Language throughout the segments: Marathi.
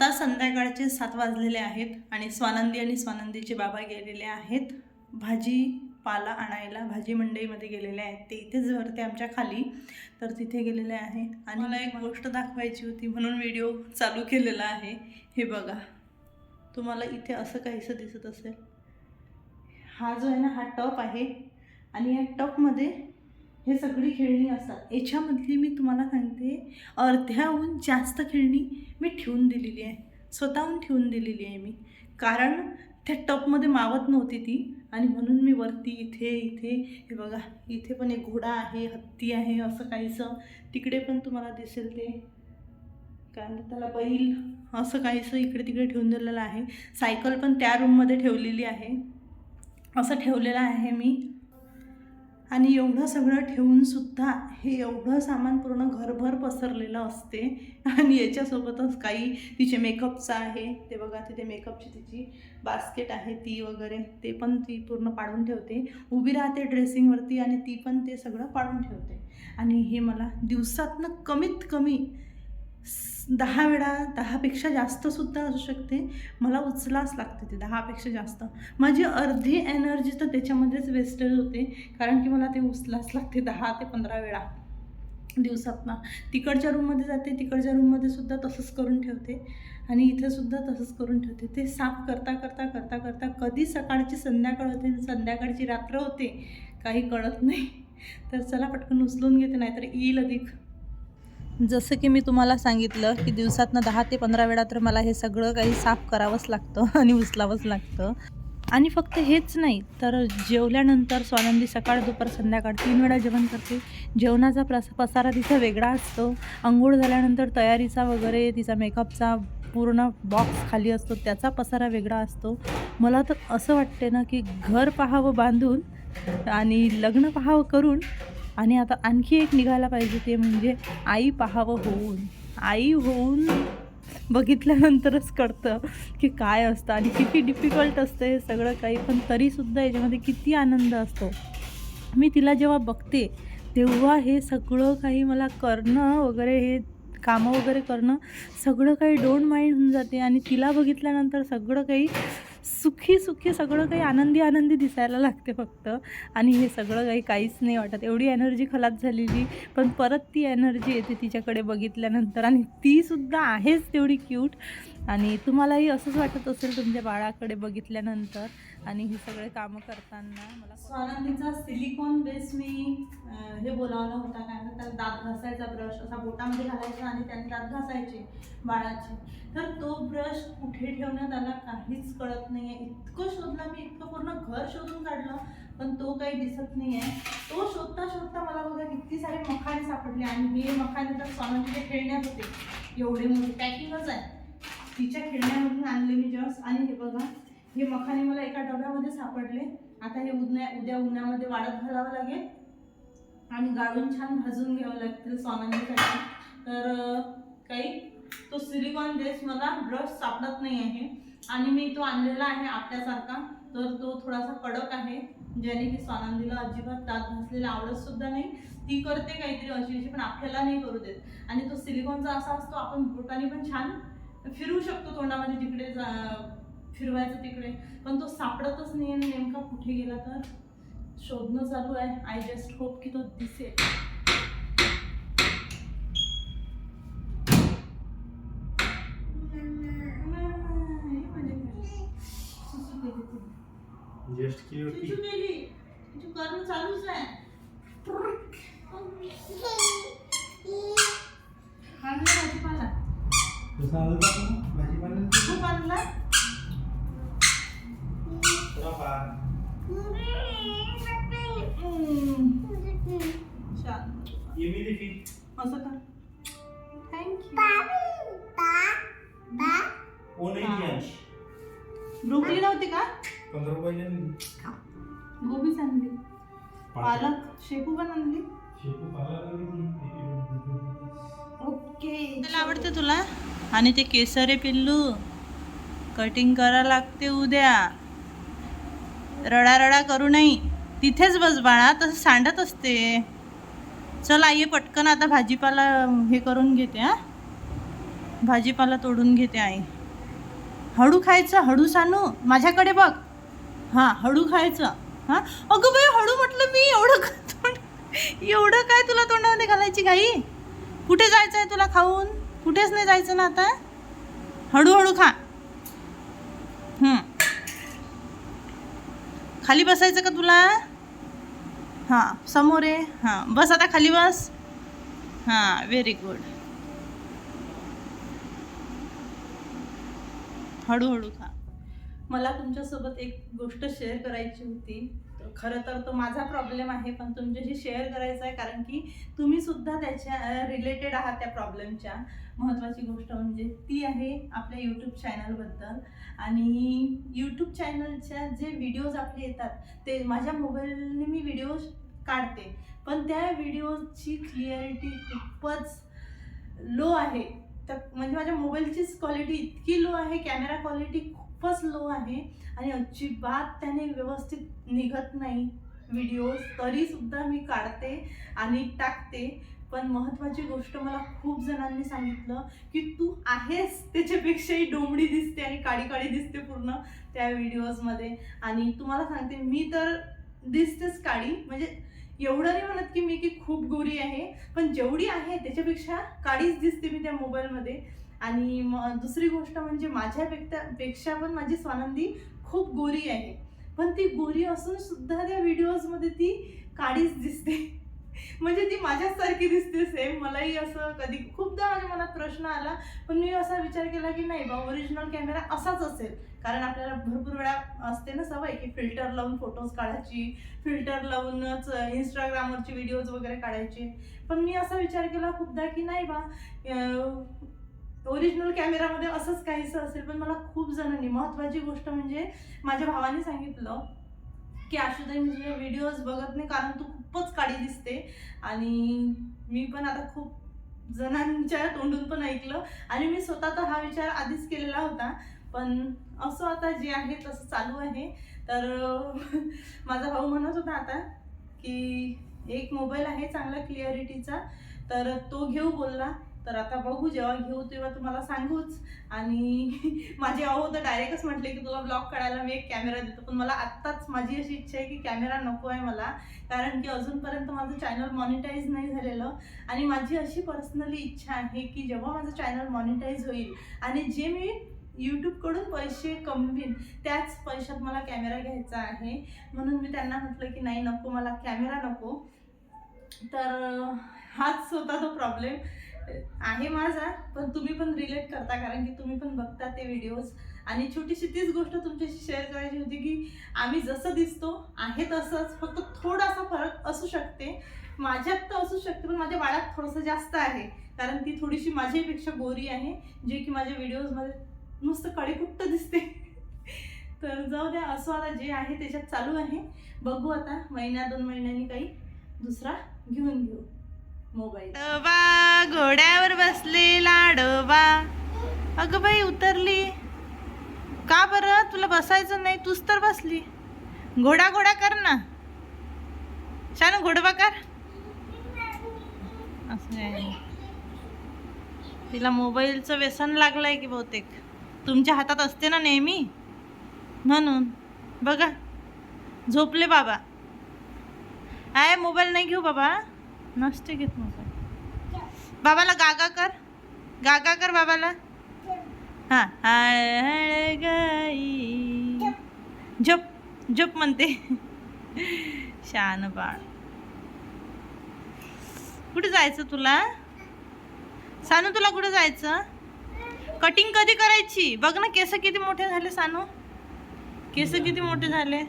आता संध्याकाळचे सात वाजलेले आहेत आणि स्वानंदी आणि स्वानंदीचे बाबा गेलेले आहेत. भाजी पाला आणायला भाजी मंडईमध्ये गेलेले आहेत. ते इथेच भरते आमच्या खाली. तर तिथे गेलेले आहे. आणि मला एक गोष्ट दाखवायची होती म्हणून व्हिडिओ चालू केलेला आहे. हे बघा. तुम्हाला इथे असं काहीसं दिसत असेल. हा जो आहे ना हा टप आहे. आणि या टपमध्ये हे सगळी खेळणी असतात. याच्यामधली मी तुम्हाला सांगते अर्ध्याहून जास्त खेळणी मी ठेवून दिलेली आहे. स्वतःहून ठेवून दिलेली आहे मी. कारण त्या टपमध्ये मावत नव्हती ती आणि म्हणून मी वरती इथे इथे हे बघा इथे पण एक घोडा आहे हत्ती आहे असं काहीसं. तिकडे पण तुम्हाला दिसेल ते. काय म्हणतात त्याला बैल असं काहीसं इकडे तिकडे ठेवून दिलेलं आहे. सायकल पण त्या रूममध्ये ठेवलेली आहे. असं ठेवलेलं आहे मी. आणि एवढं सगळं ठेवूनसुद्धा हे एवढं सामान पूर्ण घरभर पसरलेलं असते. आणि याच्यासोबतच काही तिचे मेकअपचं आहे. ते बघा तिथे मेकअपची तिची बास्केट आहे ती वगैरे. ते पण ती पूर्ण पाडून ठेवते. उभी राहते ड्रेसिंगवरती आणि ती पण ते सगळं पाडून ठेवते. आणि हे मला दिवसातनं कमीत कमी दहा वेळा दहापेक्षा जास्तसुद्धा असू शकते. मला उचलाच लागते ते दहापेक्षा जास्त. माझी अर्धी एनर्जी तर त्याच्यामध्येच वेस्टेज होते. कारण की मला ते उचलाच लागते दहा ते पंधरा वेळा. दिवसातना. तिकडच्या रूममध्ये जाते तिकडच्या रूममध्ये सुद्धा तसंच करून ठेवते. आणि इथे सुद्धा तसंच करून ठेवते. ते साफ करता करता करता करता कधी सकाळची संध्याकाळ होते आणि संध्याकाळची रात्र होते काही कळत नाही. तर चला पटकन उचलून घेते नाहीतर येईल अधिक. जसं की मी तुम्हाला सांगितलं की दिवसातनं दहा ते पंधरा वेळा तर मला हे सगळं काही साफ करावंच लागतं आणि उचलावंच लागतं. आणि फक्त हेच नाही तर जेवल्यानंतर स्वानंदी सकाळ दुपार संध्याकाळ तीन वेळा जेवण करते. जेवणाचा प्रस पसारा तिचा वेगळा असतो. आंघोळ झाल्यानंतर तयारीचा वगैरे तिचा मेकअपचा पूर्ण बॉक्स खाली असतो त्याचा पसारा वेगळा असतो. मला तर असं वाटते ना की घर पाहावं बांधून आणि लग्न पाहावं करून आणि आता आणखी एक निघायला पाहिजे ते म्हणजे आई पाहावं होऊन. आई होऊन बघितल्यानंतरच कळतं की काय असतं आणि किती डिफिकल्ट असतं हे सगळं काही. पण तरीसुद्धा याच्यामध्ये किती आनंद असतो. मी तिला जेव्हा बघते तेव्हा हे सगळं काही मला करणं वगैरे हे कामं वगैरे करणं सगळं काही डोंट माइंड होऊन जाते. आणि तिला बघितल्यानंतर सगळं काही सुखी सुखी सगळं काही आनंदी आनंदी दिसायला लागते फक्त. आणि हे सगळं काही काहीच नाही वाटत. एवढी एनर्जी खलास झालेली पण परत ती एनर्जी येते तिच्याकडे बघितल्यानंतर. आणि तीसुद्धा आहेच तेवढी क्यूट आणि तुम्हालाही असंच वाटत असेल तुमच्या बाळाकडे बघितल्यानंतर आणि हे सगळे कामं करताना मला स्वानंदीचा सिलिकॉन बेस मी हे बोलावला होता काय म्हणतात त्याला दात घासायचा ब्रश असा बोटामध्ये घालायचा आणि त्याने दात घासायचे बाळाचे. तर तो ब्रश कुठे ठेवण्यात आला काहीच कळत नाही आहे इतकं शोधलं मी इतकं पूर्ण घर शोधून काढलं पण तो काही दिसत नाही आहे तो शोधता शोधता मला बघा किती सारे मखाने सापडले आणि हे मखाने तर स्वानंदीचे खेळण्यात होते. एवढे मोठे पॅकिंगच आहे. तिच्या खेळण्यामधून आणले मी जॉब्स आणि हे बघा हे मखाने मला एका डब्यामध्ये सापडले. आता हे उद्या उद्या उन्हामध्ये वाळत घालावं लागेल. आणि गाळून छान भाजून घ्यावं लागतील सोनांनीसाठी तर काही तो सिलिकॉन बेस मला ब्रश सापडत नाही आहे. आणि मी तो आणलेला आहे आपल्यासारखा. तर तो थोडासा कडक आहे ज्याने की स्वानंदीला अजिबात दात घासलेला आवडत सुद्धा नाही. ती करते काहीतरी अशी अशी पण आपल्याला नाही करू देत. आणि तो सिलिकॉनचा असा असतो आपण बोटाने पण छान फिरू शकतो तोंडामध्ये जिकडे जा- फिरवायचं तिकडे. पण तो सापडतच नाही आणि नेमका कुठे गेला तर शोधणं चालू आहे. आय जस्ट होप की तो दिसेल. जस्ट की होती करणं चालूच आहे. भाजीपाला. ब्रोकली नव्हती का? पंधरा रुपयाची आणली. पालक. शेपू पण आणली? शेपू ओके. त्याला आवडते तुला? आणि ते केसरे पिल्लू. कटिंग करा लागते उद्या. रडा रडा करू नाही तिथेच बस बाळा तसं सांडत असते. चल आई पटकन आता भाजीपाला हे करून घेते हा. भाजीपाला तोडून घेते आई. हळू खायचं हळू सानू. माझ्याकडे बघ. हां हळू खायचं. हां? अगं बाई हळू म्हटलं मी एवढं का तोंड एवढं काय तुला तोंडामध्ये घालायची घाई? कुठे जायचं आहे तुला खाऊन? कुठेच नाही जायचं ना आता? हळूहळू खा. खाली बसायचं का तुला? हां समोर आहे हां बस आता खाली बस. हां व्हेरी गुड हळूहळू खा. मला तुमच्यासोबत एक गोष्ट शेअर करायची होती. खरं तर तो माझा प्रॉब्लेम आहे पण तुमच्याशी शेअर करायचा आहे कारण की तुम्ही सुद्धा त्याच्या रिलेटेड आहात त्या प्रॉब्लेमच्या महत्त्वाची गोष्ट म्हणजे ती आहे आपल्या यूट्यूब चॅनलबद्दल आणि यूट्यूब चॅनलच्या जे व्हिडिओज आपले येतात ते माझ्या मोबाईलने मी व्हिडिओ काढते. पण त्या व्हिडिओची क्लिअरिटी खूपच लो आहे. तर म्हणजे माझ्या मोबाईलचीच क्वालिटी इतकी लो आहे कॅमेरा क्वालिटी खूपच लो आहे आणि अजिबात त्याने व्यवस्थित निघत नाही. व्हिडिओज तरीसुद्धा मी काढते आणि टाकते. पण महत्त्वाची गोष्ट मला खूप जणांनी सांगितलं की तू आहेस त्याच्यापेक्षाही डोंबडी दिसते आणि काळी काळी दिसते पूर्ण त्या व्हिडिओजमध्ये. आणि तुम्हाला सांगते मी तर दिसतेच काळी. म्हणजे एवढं नाही म्हणत की मी की खूप गोरी आहे पण जेवढी आहे त्याच्यापेक्षा काळीच दिसते मी त्या मोबाईलमध्ये. आणि म दुसरी गोष्ट म्हणजे माझ्यापेक्षा पेक्षा पण माझी स्वानंदी खूप गोरी आहे. पण ती गोरी असून सुद्धा त्या व्हिडिओजमध्ये ती काळीच दिसते. म्हणजे ती माझ्यासारखी दिसते सेम मलाही असं कधी खूपदा माझ्या मनात प्रश्न आला पण मी असा विचार केला की नाही बा ओरिजिनल कॅमेरा असाच असेल. कारण आपल्याला भरपूर वेळा असते ना सवय की फिल्टर लावून फोटोज काढायची फिल्टर लावूनच इंस्टाग्रामवरची व्हिडिओज वगैरे काढायचे. पण मी असा विचार केला खूपदा की नाही बा ओरिजिनल कॅमेरामध्ये असंच काहीसं असेल पण मला खूप जणांनी महत्त्वाची गोष्ट म्हणजे माझ्या भावाने सांगितलं की आशुताई मी तुझ्या व्हिडिओज बघत नाही कारण तू खूपच काळी दिसते. आणि मी पण आता खूप जणांच्या तोंडून पण ऐकलं. आणि मी स्वतः तर हा विचार आधीच केलेला होता. पण असं आता जे आहे तसं चालू आहे. तर माझा भाऊ म्हणत होता आता की एक मोबाईल आहे चांगला क्लिअरिटीचा. तर तो घेऊ बोलला. तर आता बघू जेव्हा घेऊ तेव्हा तुम्हाला सांगूच. आणि माझी अहो तर डायरेक्टच म्हटले की तुला ब्लॉग काढायला मी एक कॅमेरा देतो. पण मला आत्ताच माझी अशी इच्छा आहे की कॅमेरा नको आहे मला. कारण की अजूनपर्यंत माझं चॅनल मॉनिटाईज नाही झालेलं. आणि माझी अशी पर्सनली इच्छा आहे की जेव्हा माझं चॅनल मॉनिटाईज होईल आणि जे मी यूट्यूबकडून पैसे कमवीन त्याच पैशात मला कॅमेरा घ्यायचा आहे. म्हणून मी त्यांना म्हटलं की नाही नको मला कॅमेरा नको. तर हाच होता तो प्रॉब्लेम आहे माझा पण तुम्ही पण रिलेट करता कारण की तुम्ही पण बघता ते व्हिडिओज आणि छोटीशी तीच गोष्ट तुमच्याशी शेअर करायची होती की आम्ही जसं दिसतो आहे तसंच फक्त थोडासा फरक असू शकते. माझ्यात तर असू शकते पण माझ्या बाळात थोडंसं जास्त आहे. कारण ती थोडीशी माझ्यापेक्षा गोरी आहे जे की माझ्या व्हिडिओजमध्ये नुसतं कडेकुट्ट दिसते. तर जाऊ द्या असं आता जे आहे त्याच्यात चालू आहे. बघू आता महिन्या दोन महिन्यांनी काही दुसरा घेऊन घेऊ. मोबाईल. घोड्यावर बसलेला डोबा अगं बाई उतरली. का बरं? तुला बसायचं नाही तूच तर बसली. घोडा घोडा कर ना. छान घोडबा कर. असं तिला मोबाईलचं व्यसन लागलंय की बहुतेक. तुमच्या हातात असते ना नेहमी? म्हणून. बघा. झोपले बाबा. आहे मोबाईल नाही घेऊ बाबा. नसते घेत मग बाबाला गागा कर. गागा कर बाबाला. हां हळ गाई. झोप झोप म्हणते. शान बाळ. कुठे जायचं तुला? सानू तुला कुठे जायचं? कटिंग कधी करायची? बघ ना केस किती मोठे झाले सानू. केस किती मोठे झाले?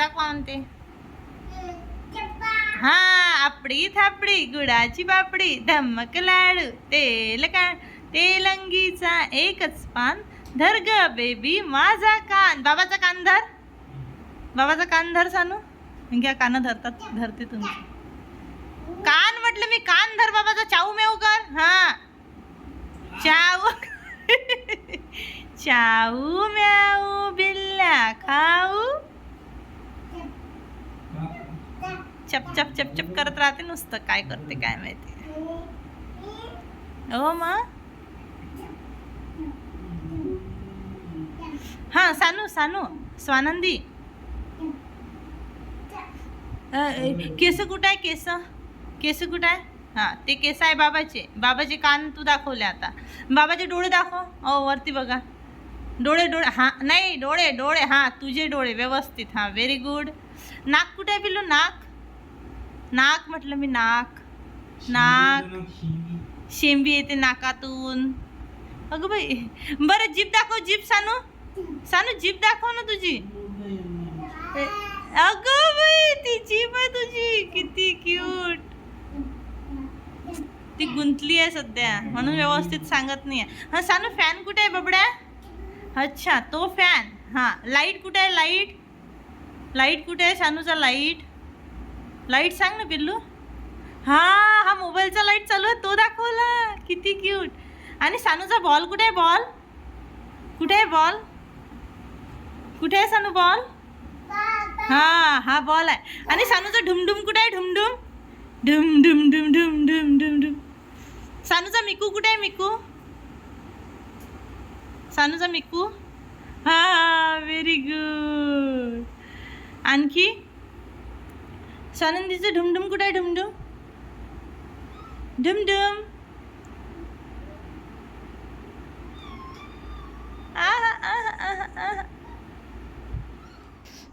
दाखवा म्हणते हा आपडी थापडी गुडाची पापडी धम्मक लाडू तेल का तेलंगीचा एकच पान धर ग बेबी माझा कान बाबाचा कान धर. बाबाचा कान धर सानू. घ्या कान धरतात धरते तुम्ही. कान म्हटलं मी कान धर बाबाचा. चाऊ मेव कर. हा. चाऊ. चाऊ म्याऊ बिल्ल्या खाऊ. चप चप चप चप करत राहते नुसतं काय करते काय माहिती. हो मग हा सानू सानू स्वानंदी. केस कुठं आहे केस? केस कुठं आहे? हां ते केस आहे बाबाचे. बाबाचे कान तू दाखवले आता. बाबाचे डोळे दाखव. ओ वरती बघा. डोळे डोळे हां नाही डोळे डोळे हां तुझे डोळे व्यवस्थित हां व्हेरी गुड नाक कुठे आहे पिल्लू? नाक? नाक म्हटलं मी नाक. नाक. शेंबी. येते नाकातून. अगं बाई बरं जीप दाखव जीप सानू. सानू जीप दाखव ना तुझी. अगं बाई ती जीप आहे तुझी. किती क्यूट ती गुंतली आहे सध्या म्हणून व्यवस्थित सांगत नाही आहे हां सानू फॅन कुठे आहे बबड्या? अच्छा तो फॅन हां लाइट कुठे आहे? लाइट लाइट कुठे आहे? सानूचा लाइट लाइट सांग ना पिल्लू. हा हा मोबाईलचा लाइट चालू आहे तो दाखवला. किती क्यूट आणि सानूचा बॉल कुठे आहे बॉल कुठे आहे बॉल कुठे आहे सानू बॉल हा हा बॉल आहे. आणि सानूचा ढुमढुम कुठे आहे? ढुमढुम? ढुम ढुम ढुम ढुम ढुम ढुम ढुम सानूचा मिकू कुठे आहे मिकू? सानूचा मिकू? हा व्हेरी गुड आणखी? सानंदीचं ढुमढुम कुठे आहे? ढुमढुम? ढुमढुम. आहा, आहा,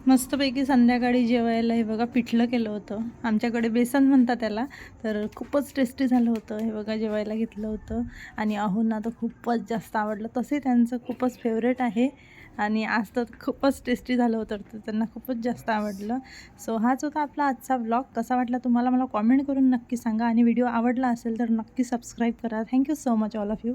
मस्तपैकी संध्याकाळी जेवायला हे बघा पिठलं केलं होतं. आमच्याकडे बेसन म्हणतात त्याला. तर खूपच टेस्टी झालं होतं. हे बघा जेवायला घेतलं होतं. आणि अहोंना तर खूपच जास्त आवडलं. तसे त्यांचं खूपच फेवरेट आहे. आणि आज तर खूपच टेस्टी झालं होतं तर त्यांना खूपच जास्त आवडलं. सो हाच होता आपला आजचा ब्लॉग कसा वाटला तुम्हाला मला कॉमेंट करून नक्की सांगा. आणि व्हिडिओ आवडला असेल तर नक्की सबस्क्राईब करा. Thank you so much all of you